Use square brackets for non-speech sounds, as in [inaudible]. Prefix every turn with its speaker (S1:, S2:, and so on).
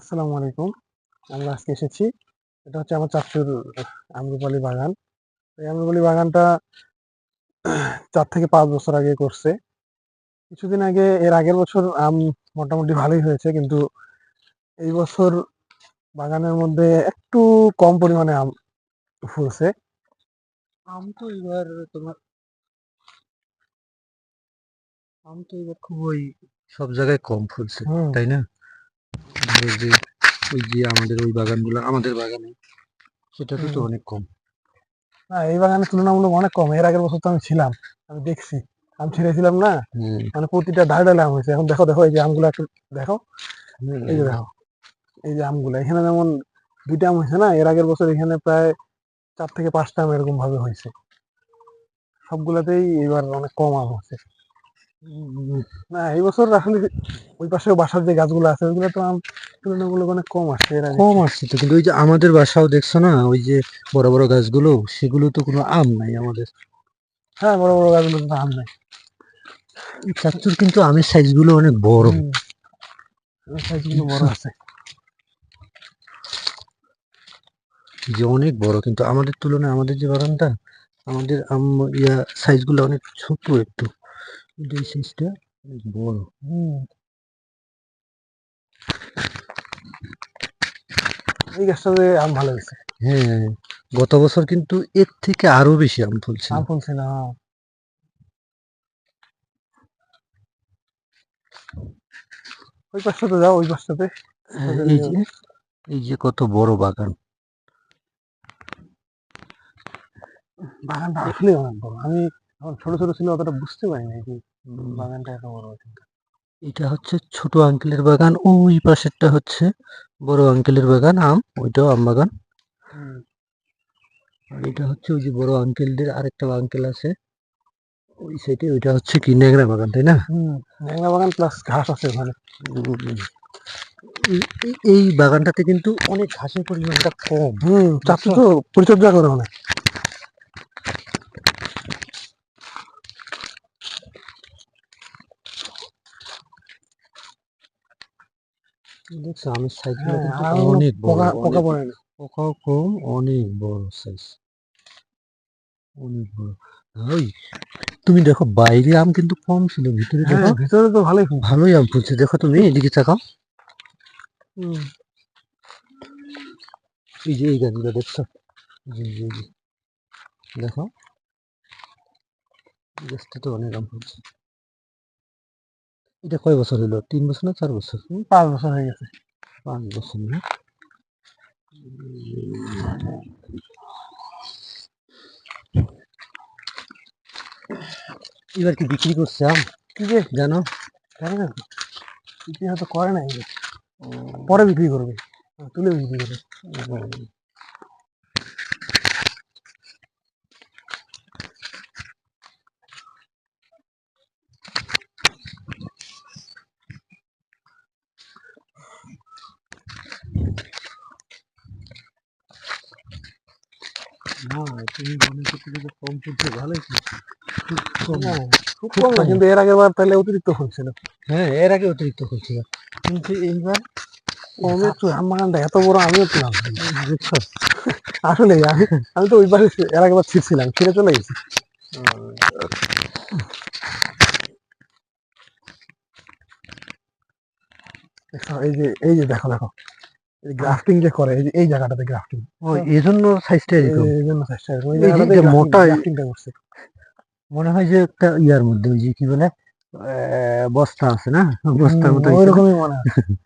S1: আসসালামু আলাইকুম। আমরা আজকে এসেছি। এটা হচ্ছে আমার চাচুর আম্রপালি বাগান। এই আম্রপালি বাগানটা [clears throat] চার থেকে পাঁচ বছর আগে করছে। কিছুদিন আগে এর আগের বছর আম মোটামুটি ভালোই হয়েছে কিন্তু এই বছর বাগানের মধ্যে একটু কম পরিমাণে আম ফুলছে।
S2: আম তো এবার তোমার আম তো এবার খুব ওই সব জায়গায় কম ফুলছে তাই না? ধরো যে ওই যে আমাদের ওই বাগানগুলো আমাদের বাগানে। সেটাতে তো
S1: হুম।
S2: অনেক কম।
S1: না এই বাগানে তুলনামূলক অনেক কম। এর আগের বছর তো আমি ছিলাম আমি দেখছি। আম ছিঁড়েছিলাম না মানে প্রতিটা ধারে ধারে আম হয়েছে। এখন দেখো দেখো এই যে আমগুলো একটু দেখো। এই যে দেখো এই যে আমগুলো। এখানে যেমন দুইটা আম হয়েছে না এর আগের বছর এখানে প্রায় চার থেকে পাঁচটা আম এরকম ভাবে হয়েছে। সবগুলাতেই এবার অনেক কম আম হচ্ছে না এই বছর আসলে ওই পাশে বাসার যে গাছগুলো আছে ওইগুলো তো আম তুলনামূলক অনেক কম আসছে
S2: কম আসছে তো কিন্তু ওই যে আমাদের বাসাও দেখছ না ওই যে বড় বড় গাছগুলো সেগুলো তো কোনো আম নাই আমাদের।
S1: হ্যাঁ বড় বড় গাছগুলো তো আম নাই।
S2: চাচ্চুর কিন্তু আমের সাইজগুলো অনেক বড়।
S1: সাইজগুলো বড় আছে।
S2: যে অনেক বড় কিন্তু আমাদের তুলনায় আমাদের যে বাগানটা আমাদের আম ইয়া সাইজগুলো অনেক ছোট একটু। কিন্তু এই সাইজটা অনেক বড়
S1: হুম। এই গাছটাতে আম ভালো হয়েছে।
S2: হ্যাঁ গত বছর কিন্তু এর থেকে আরও বেশি আম ফলছিল।
S1: আম ফুলছে না। হ্যাঁ। ওই পাশটাতে যাও ওই পাশটাতে।
S2: হ্যাঁ, এই যে এই যে কত বড় বাগান।
S1: বাগানটা আসলে অনেক বড়। আমি যখন ছোট ছোট ছিল অতটা বুঝতে পারিনি যে বাগানটা এত বড়
S2: এটা হচ্ছে ছোট আঙ্কেলের বাগান ওই পাশেরটা হচ্ছে বড় আঙ্কেলের বাগান আম ওইটাও আম বাগান। আর এটা হচ্ছে ওই যে বড় আঙ্কেলদের আরেকটা আঙ্কেল আছে ওই সাইডে ওইটা হচ্ছে কি ন্যাংরা বাগান তাই না?
S1: ন্যাংরা বাগান প্লাস ঘাস আছে ওখানে।
S2: এই- বাগানটাতে কিন্তু অনেক ঘাসের পরিমাণটা কম।
S1: হুম চাচ্ছু তো পরিচর্যা করে অনেক
S2: দেখছ আমের সাইজ
S1: হ্যাঁ,
S2: অনেক বড়
S1: পোকা পড়ে না।
S2: পোকাও কম অনেক বড় সাইজ অনেক বড়। ওই তুমি দেখো বাইরে আম কিন্তু কম ছিল ভিতরে দেখো
S1: হ্যাঁ ভিতরে তো ভালোই
S2: ভালোই আম ফুলছে দেখো তুমি এদিকে তাকাও। এই যে এই গাছগুলো দেখছ? জি জি জি দেখো। গাছটা তো অনেক আম ফুলছে এটা কয় বছর হলো তিন বছর না চার বছর?
S1: পাঁচ বছর হয়ে গেছে।
S2: পাঁচ বছর না? এবার কি বিক্রি করছে আম?
S1: কি যে?
S2: জানো?
S1: জানি না। তো। বিক্রি হয়তো করে নাই। পরে বিক্রি করবে। তুলে বিক্রি করবে।
S2: না তুমি মনে করতে যে কম ফুলছে ভালোই খুব কম।
S1: হ্যাঁ, না কিন্তু এর আগের বার তাহলে অতিরিক্ত হয়েছিল।
S2: হ্যাঁ এর আগে অতিরিক্ত কিন্তু এইবার
S1: কমে তো বাগানটা এত বড় আমিও ছিলাম।
S2: বুঝছ
S1: আসলে আমি আমি তো ওই পাশে এর আগের বার ছিঁড়ছিলাম ছিঁড়ে চলে গেছি। এই যে এই যে দেখো দেখো। গ্রাফটিং যে করে এই যে এই জায়গাটাতে গ্রাফটিং
S2: এই জন্য সাইজটা এরকম।
S1: এই জন্য সাইজটা
S2: এই যে- মোটা-
S1: গ্রাফটিংটা করছে।
S2: মনে হয় যে একটা ইয়ার মধ্যে ওই যে কি বলে আহ, বস্তা আছে না? বস্তার মতো
S1: ওইরকমই মনে হয়? [laughs]